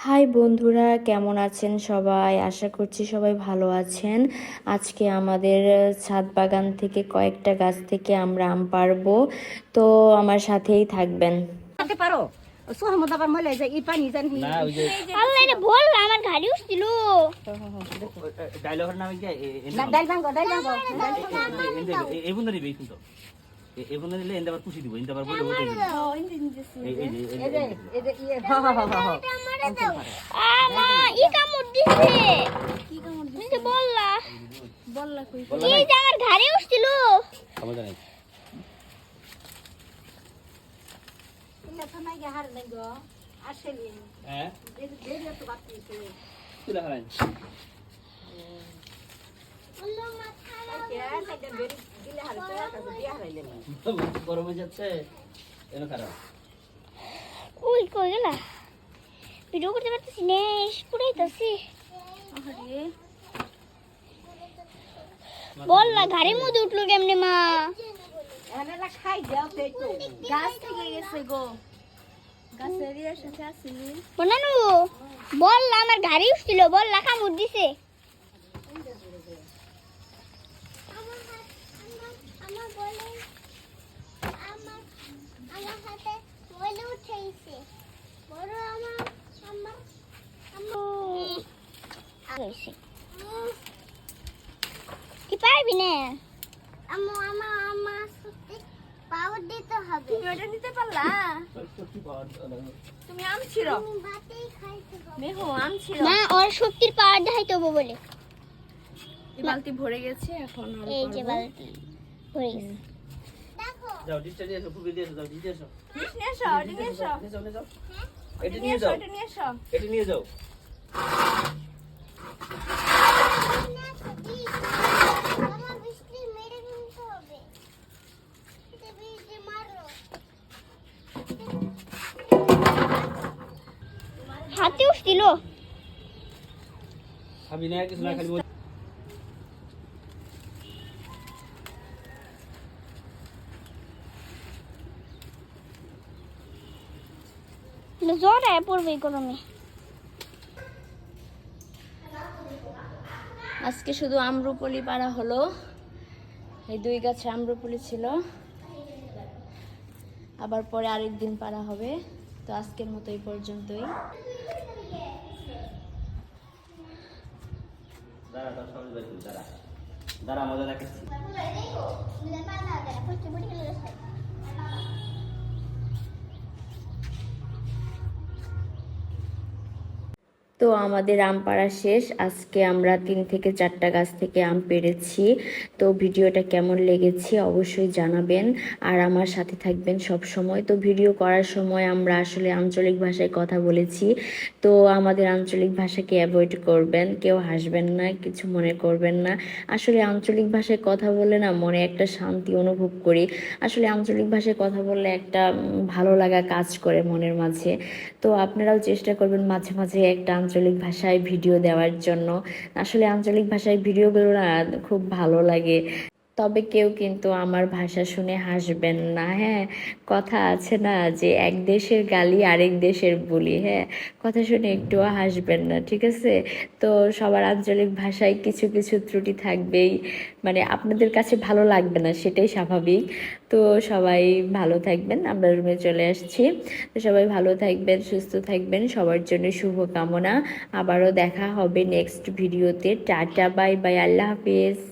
High বন্ধুরা কেমন আছেন সবাই আশা করছি সবাই ভালো আছেন আজকে আমাদের ছাদ বাগান থেকে কয়েকটা গাছ থেকে আমরা আম পারব তো আমার সাথেই থাকবেন পারো আমার উঠছিল নাম কি ডাইল ভাঙ্গ ডাইল ভাঙ্গ এই বন্ধু নিবে কিন্তু এই বন্ধু নিলে এন্ড আবার খুশি দিব এন্ড আবার বলে বলে এই এই যে এই এই যে। ইয়ে। হ হ হ হ আমা ই কামড় দিছে। কি কামড় দিছে? বললা। বললা কই? এই যে আমার গাড়ি উঠছিল। সমস্যা নাই। হ্যাঁ? তুলে হারাই গরমে যাচ্ছে এনো খারাপ কই কই গেলা ভিডিও করতে পারতেছি না গাড়ির মধ্যে উঠল কেমনে মা এনে খাই দাও তো গাছ থেকে গেছে গো গাছের সাথে আসিলি বনানু বললা আমার গাড়ি উঠছিল বললা কামড় দিছে কি পারবি না? পাওয়ার দিতে হবে। তুমি ওটা নিতে পারলা? তুমি আম ভাতেই মেহো আম ছিল না ওর শক্তির পাওয়ার দেখাইতে হব বলে। বালতি ভরে গেছে এখন এই যে বালতি ভরে গেছে। যাও ডিসটা দিয়ে এসো ফুবি দিয়ে এসো যাও ডিসটা এসো ডিশ নিয়ে এসো নিয়ে এসো নিয়ে যাও নিয়ে এটা নিয়ে নিয়ে যাও ওটা নিয়ে এসো এটা নিয়ে যাও এটা আমি না, কিছু না, খালি জ্বর আয় পড়বে গরমে আজকে শুধু আম্রপলি পাড়া হলো। এই দুই গাছে আম্রপলি ছিল। আবার পরে আরেক দিন পাড়া হবে। তো আজকের মতো এই পর্যন্তই। দাঁড়া। মজা দেখাচ্ছি। তো আমাদের আম পাড়া শেষ। আজকে আমরা তিন থেকে চারটা গাছ থেকে আম পেড়েছি। তো ভিডিওটা কেমন লেগেছে অবশ্যই জানাবেন। আর আমার সাথে থাকবেন সব সময়। তো ভিডিও করার সময় আমরা আসলে আঞ্চলিক ভাষায় কথা বলেছি। তো আমাদের আঞ্চলিক ভাষাকে অ্যাভয়েড করবেন। কেউ হাসবেন না, কিছু মনে করবেন না। আসলে আঞ্চলিক ভাষায় কথা বলে না মনে একটা শান্তি অনুভব করি। আসলে আঞ্চলিক ভাষায় কথা বললে একটা ভালো লাগা কাজ করে মনের মাঝে। তো আপনারাও চেষ্টা করবেন মাঝে মাঝে একটা আঞ্চলিক ভাষায় ভিডিও দেওয়ার জন্য। আসলে আঞ্চলিক ভাষায় ভিডিওগুলো খুব ভালো লাগে। তবে কেউ কিন্তু আমার ভাষা শুনে হাসবেন না হ্যাঁ? কথা আছে না যে এক দেশের গালি আরেক দেশের বলি হ্যাঁ? কথা শুনে একটুও হাসবেন না, ঠিক আছে? তো সবার আঞ্চলিক ভাষায় কিছু কিছু ত্রুটি থাকবেই মানে আপনাদের কাছে ভালো লাগবে না সেটাই স্বাভাবিক। তো সবাই ভালো থাকবেন, আমরা রুমে চলে আসছি। তো সবাই ভালো থাকবেন, সুস্থ থাকবেন, সবার জন্য শুভকামনা। আবারও দেখা হবে নেক্সট ভিডিওতে। টাটা, বাই বাই, আল্লাহ হাফিজ।